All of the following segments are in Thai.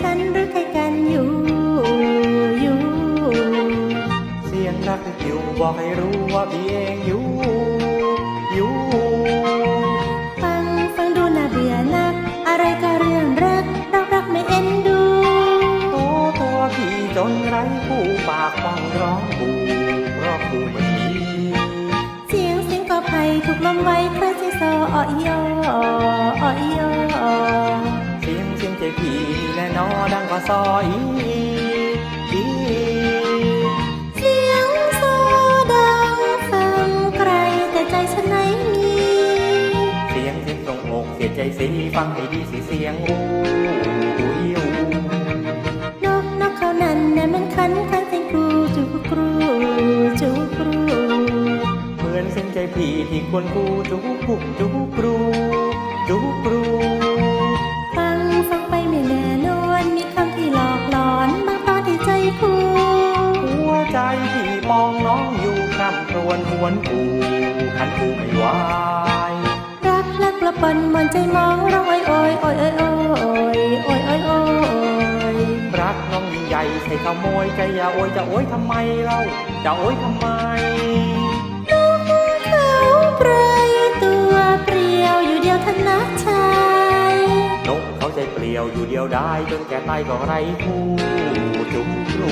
ฉันหรือใครกันอยู่อยู่ เสียงรักอยู่บอกให้รู้ว่าพี่เองอยู่อยู่ ฟังฟังดูน่าเบื่อนัก อะไรก็เรื่องรักรักรักไม่เอ็นดูโตตัวพี่จนไร้ผู้ปากฟังร้องบูเพราะผู้มันมีเสียงเสียงก็ไพ่ถูกลมไว้เพื่นซีซออ้อยออ่อยอเสียงเสียงใจพี่ อดังกว่าซอยอีเสียงโซดังฟังไกลแต่ใจฉันไหนมีเสียงเสียงตรงอกเสียใจสีฟังให้ดีสิเสียงอู้อู้อู้นกนกเขานั้นน่ะมันคันคันเสียงครูจูกรูจูกรูเหมือนเส้นใจพี่ที่ควรกูจุกกุกจุกกรูจุกกรู ฟังไปไม่แน่นอนมีคำที่หลอกหลอนบางตอนที่ใจคูหัวใจที่มองน้องอยู่คร่ำควญหวนกูขันกูไม่ไหวรักลักละปันมันใจมองร้อยโอยโอยโอยโอยโอยโอยโอยรักน้องใหญ่ใส่ขโมยใจอย่าโอยจะโอยทำไมเราจะโอยทำไม เดี่ยวอยู่เดียวได้จนแก่ตายก็ไร้คู่จุกกรู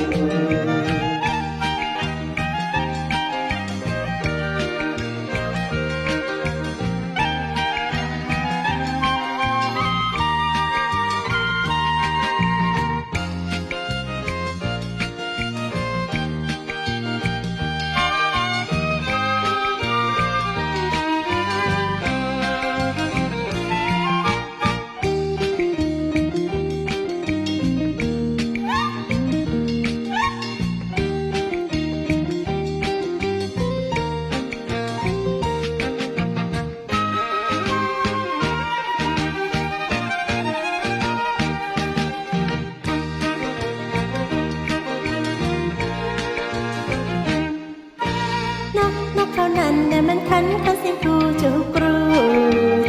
นั้นน่ะมันคันคันเสียงครูจูกรู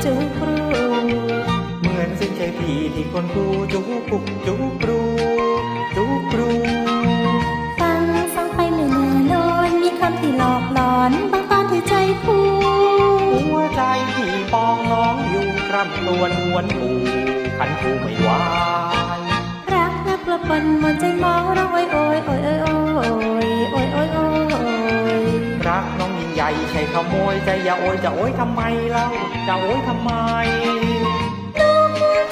จูกรู เหมือนเส้นใจพี่ที่คนกูจุกกุกจุกรูจุกรูฟังฟังไปไม่แน่นอนมีคำที่หลอกหลอน บางตอนที่ใจคูหัวใจพี่ปองน้องอยู่คร่ำครวญหวนกูขันกูไม่ไหวรักลักละปนมนใจมองร้องโอยโอยโอยโอยโใจใช่ขโมยใจอย่าโอยจะโอยทำไมเล่าจะโอยทำไม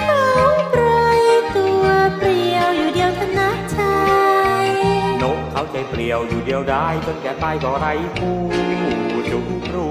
เขาเปรยตัวเปลี่ยวอยู่เดียวทนะชายนกเขาใจเปลี่ยวอยู่เดียวได้จนแก่ตายก็ไรผู้จุกรู